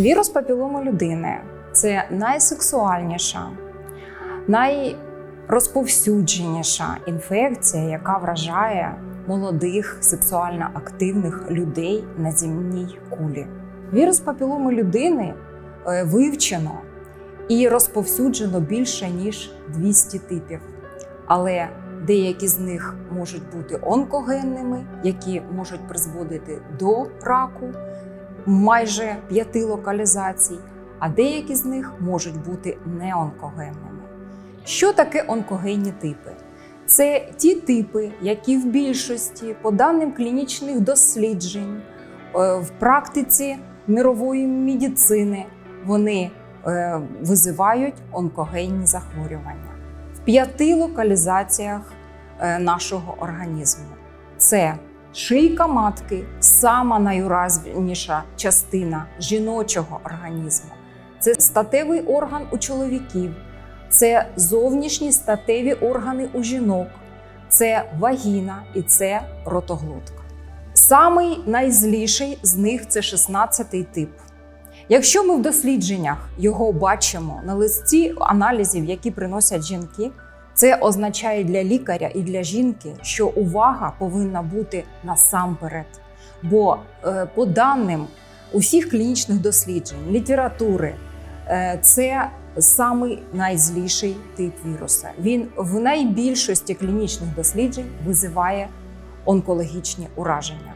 Вірус папіломи людини це найсексуальніша, найрозповсюдженіша інфекція, яка вражає молодих сексуально активних людей на земній кулі. Вірус папіломи людини е, вивчено і розповсюджено більше ніж 200 типів. Але деякі з них можуть бути онкогенними, які можуть призводити до раку майже п'яти локалізацій, а деякі з них можуть бути неонкогенними. Що таке онкогенні типи? Це ті типи, які в більшості, по даним клінічних досліджень, е, в практиці мирової медицини, вони е, визивають онкогенні захворювання в п'яти локалізаціях е, нашого організму. Це шийка матки, сама найуразніша частина жіночого організму. Це статевий орган у чоловіків, це зовнішні статеві органи у жінок, це вагіна і це ротоглотка. Самий найзліший з них це 16-й тип. Якщо ми в дослідженнях його бачимо на листі аналізів, які приносять жінки, це означає для лікаря і для жінки, що увага повинна бути насамперед. Бо е, по даним усіх клінічних досліджень, літератури, е, це самий найзліший тип віруса. Він в найбільшості клінічних досліджень визиває онкологічні ураження.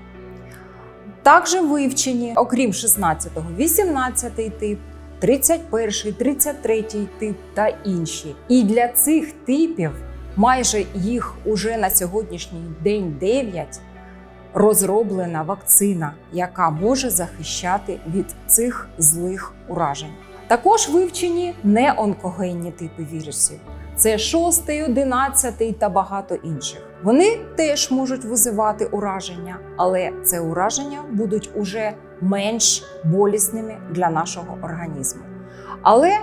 Також вивчені, окрім 16-го, 18-й тип, 31-й, 33-й тип та інші. І для цих типів, майже їх уже на сьогоднішній день 9, розроблена вакцина, яка може захищати від цих злих уражень. Також вивчені неонкогенні типи вірусів. Це 6, 11 та багато інших. Вони теж можуть визивати ураження, але це ураження будуть уже менш болісними для нашого організму. Але,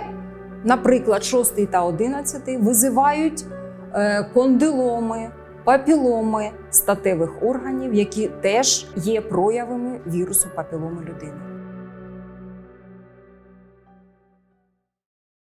наприклад, 6 та 11 визивають е, кондиломи, папіломи статевих органів, які теж є проявами вірусу папіломи людини.